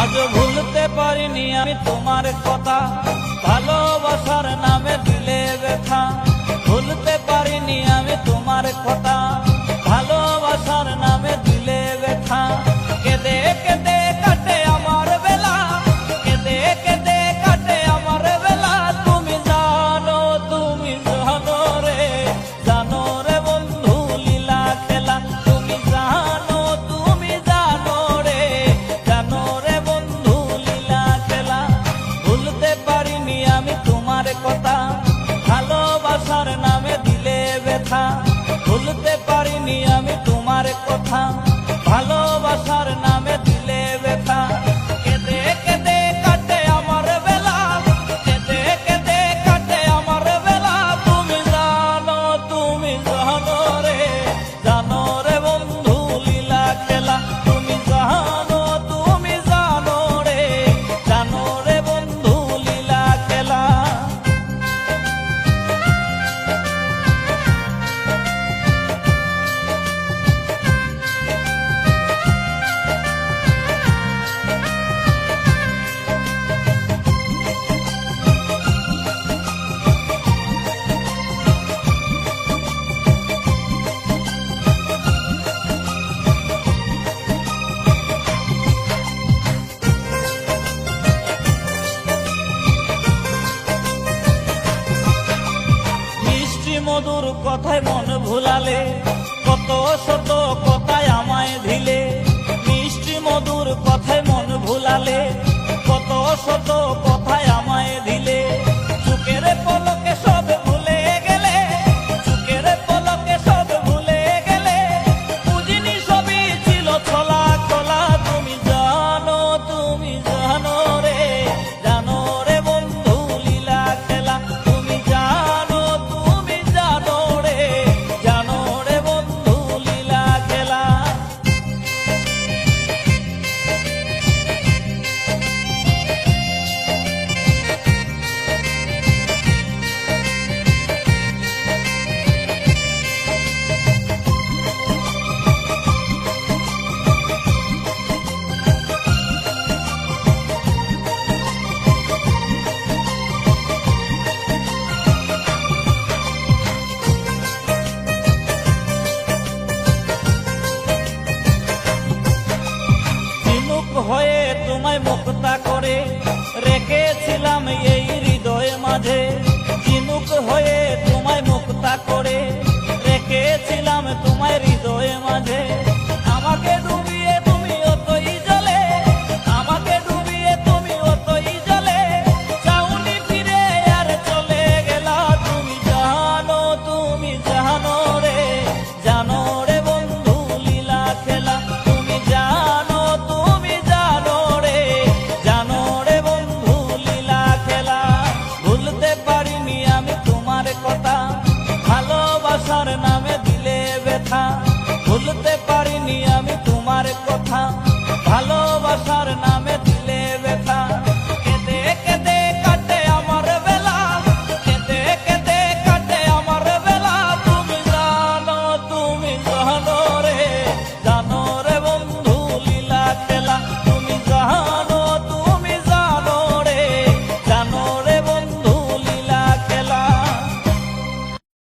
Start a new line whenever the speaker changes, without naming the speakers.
আজ ভুলতে পারিনি আমি তোমার কথা। ভালোবাসার নামে দিলে ব্যথা। ভুলতে পারিনি আমি তোমার কথা। ব্যথা ভুলতে পারিনি আমি তোমার কথা। মধুর কথায় মন ভুলালে, কত শত কথায় আমায় ধিলে মিষ্টি মধুর কথায় মন ভুলালে, কত শত মাঝে হয়ে তোমায় মুক্তা করে রেখেছিলাম তোমায় ব্যথা ভুলতে পারিনি আমি তোমার কথা।